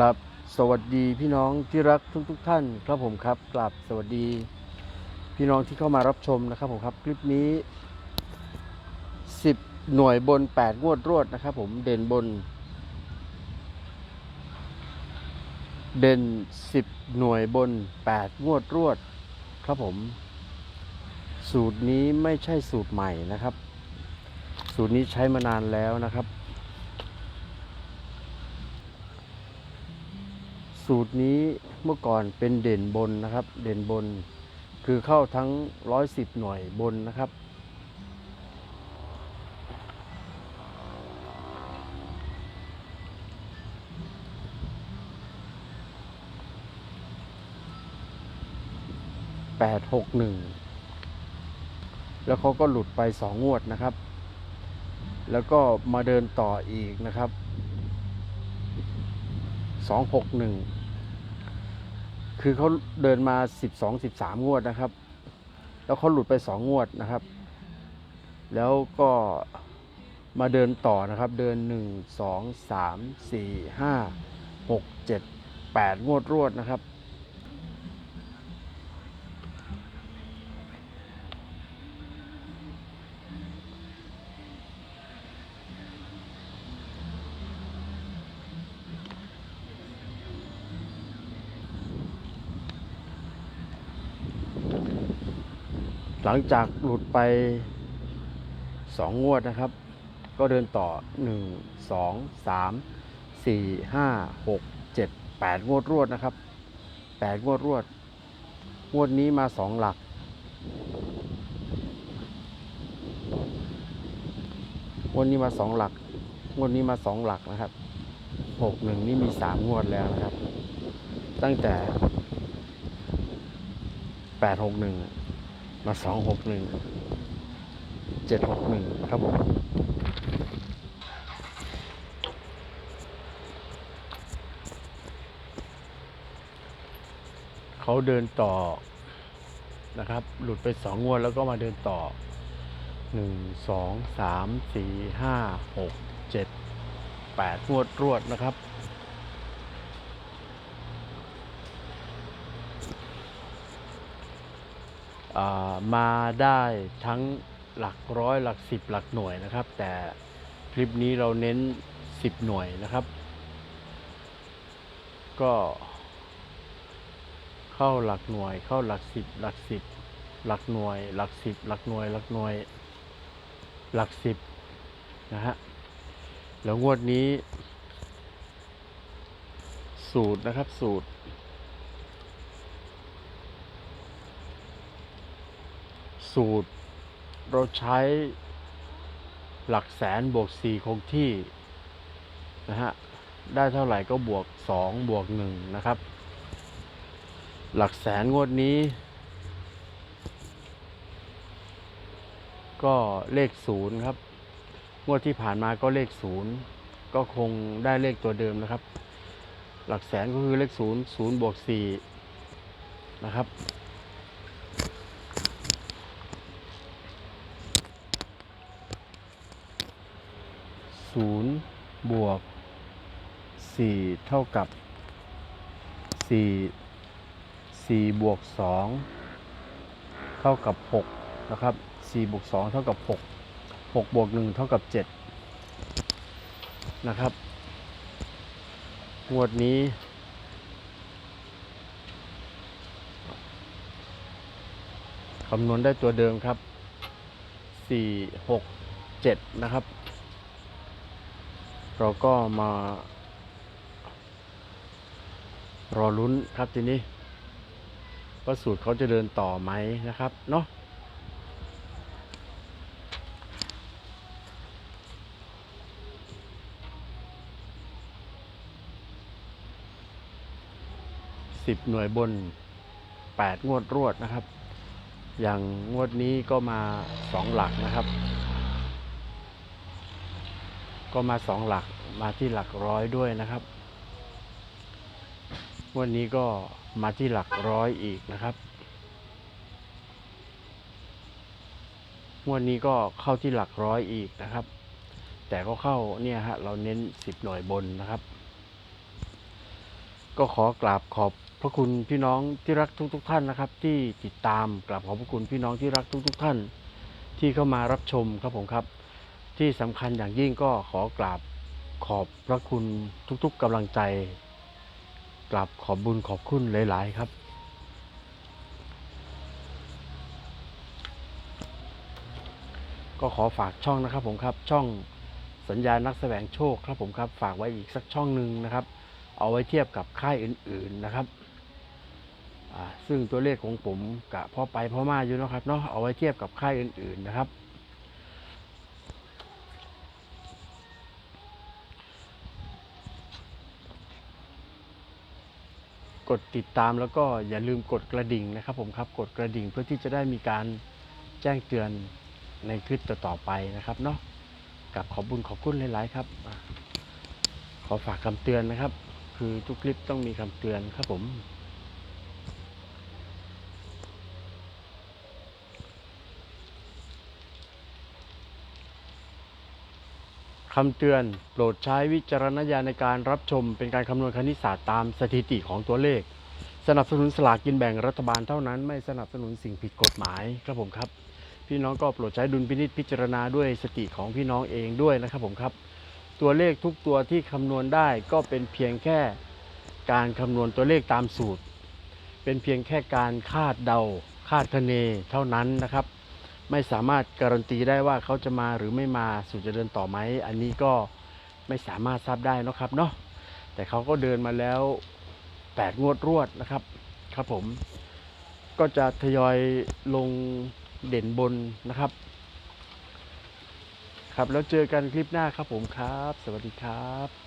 กลับสวัสดีพี่น้องที่รักทุกทท่านครับผมครับกลับสวัสดี พี่น้องที่เข้ามารับชมนะครับผมครับคลิปนี้ 10 หน่วยบน 8 งวดรวดนะครับผมเด่นบน เด่น 10 หน่วยบน 8 งวดรวดครับผม สูตรนี้ไม่ใช่สูตรใหม่นะครับ สูตรนี้ใช้มานานแล้วนะครับ สูตรนี้เมื่อก่อนเป็นเด่นบนนะครับ เด่นบน คือเข้าทั้ง 110 หน่วยบนนะครับ861แล้วเขาก็หลุดไป2งวดนะครับ แล้วก็มาเดินต่ออีกนะครับ สองหกหนึ่งคือเขาเดินมาสิบสองสิบสามงวดนะครับ แล้วเขาหลุดไปสองงวดนะครับ แล้วก็มาเดินต่อนะครับ เดินหนึ่งสองสามสี่ห้าหกเจ็ดแปดงวดรวดนะครับ หลังจากหลุดไปสองงวดนะครับ ก็เดินต่อหนึ่งสองสามสี่ห้าหกเจ็ดแปดงวดรวดนะครับแปดงวดรวด งวดนี้มาสองหลัก งวดนี้มาสองหลัก งวดนี้มาสองหลักนะครับหกหนึ่งนี่มีสามงวดแล้วนะครับ ตั้งแต่แปดหกหนึ่ง มาสองหกหนึ่งเจ็ดหกหนึ่งครับผมเขาเดินต่อนะครับ หลุดไปสองงวดแล้วก็มาเดินต่อหนึ่งสองสามสี่ห้าหกเจ็ดแปดงวดรวดนะครับ อ่า มาได้ทั้งหลักร้อยหลักสิบหลักหน่วยนะครับ แต่คลิปนี้เราเน้นสิบหน่วยนะครับ ก็เข้าหลักหน่วย เข้าหลักสิบหลักสิบหลักหน่วย หลักสิบหลักหน่วย หลักหน่วย หลักสิบนะฮะแล้วงวดนี้ สูตรนะครับสูตร สูตร เราใช้หลักแสนบวก 4 คงที่นะฮะได้เท่าไหร่ก็บวก 2 บวก 1 นะครับ หลักแสนงวดนี้ ก็เลขศูนย์ครับ งวดที่ผ่านมาก็เลขศูนย์ก็คงได้เลขตัวเดิมนะครับ หลักแสนก็คือเลขศูนย์ศูนย์บวกสี่นะครับ ศูนย์บวกสี่เท่ากับสี่สี่บวกสองเท่ากับหกนะครับสี่บวกสองเท่ากับหกหกบวกหนึ่งเท่ากับเจ็ดนะครับ งวดนี้คำนวณได้ตัวเดิมครับสี่หกเจ็ดนะครับ เราก็มารอลุ้นครับทีนี้ว่าสูตรเขาจะเดินต่อไหมนะครับ เนาะสิบหน่วยบนแปดงวดรวดนะครับ อย่างงวดนี้ก็มาสองหลักนะครับ ก็มาสองหลักมาที่หลักร้อยด้วยนะครับ วันนี้ก็มาที่หลักร้อยอีกนะครับงวันนี้ก็เข้าที่หลักร้อยอีกนะครับ แต่ก็เข้าเนี่ยฮะเราเน้นสิบหน่วยบนนะครับ ก็ขอกราบขอบพระคุณพี่น้องที่รักทุกๆท่านนะครับ ที่ติดตามกราบขอบพระคุณพี่น้องที่รักทุกๆท่าน ที่เข้ามารับชมครับผมครับ ที่สำคัญอย่างยิ่งก็ขอกราบขอบพระคุณทุกๆกำลังใจ กราบขอบบุญขอบคุณหลาย ๆ ครับ ก็ขอฝากช่องนะครับผมครับช่องสัญญานักแสวงโชคครับผมครับ ฝากไว้อีกสักช่องหนึ่งนะครับ เอาไว้เทียบกับค่ายอื่น ๆนะครับซึ่งตัวเลขของผมกะพอไปพอมาอยู่นะครับเนาะเอาไว้เทียบกับค่ายอื่น ๆนะครับ กดติดตามแล้วก็อย่าลืมกดกระดิ่งนะครับผมครับกดกระดิ่งเพื่อที่จะได้มีการแจ้งเตือนในคลิปต่อๆไปนะครับเนาะกับขอบบุญขอบคุณหลายๆครับ ขอฝากคำเตือนนะครับ คือทุกคลิปต้องมีคำเตือนครับผม คำเตือน โปรดใช้วิจารณญาณในการรับชมเป็นการคำนวณคณิตศาสตร์ตามสถิติของตัวเลข สนับสนุนสลากกินแบ่งรัฐบาลเท่านั้นไม่สนับสนุนสิ่งผิดกฎหมายครับผมครับ พี่น้องก็โปรดใช้ดุลพินิจพิจารณาด้วยสติของพี่น้องเองด้วยนะครับผมครับ ตัวเลขทุกตัวที่คำนวณได้ก็เป็นเพียงแค่การคำนวณตัวเลขตามสูตร เป็นเพียงแค่การคาดเดาคาดคะเนเท่านั้นนะครับ ไม่สามารถการันตีได้ว่าเขาจะมาหรือไม่มาสู่จะเดินต่อไหม อันนี้ก็ไม่สามารถทราบได้นะครับเนาะแต่เขาก็เดินมาแล้ว 8 งวดรวดนะครับครับผมก็จะทยอยลงเด่นบนนะครับ ครับแล้วเจอกันคลิปหน้าครับผมครับ สวัสดีครับ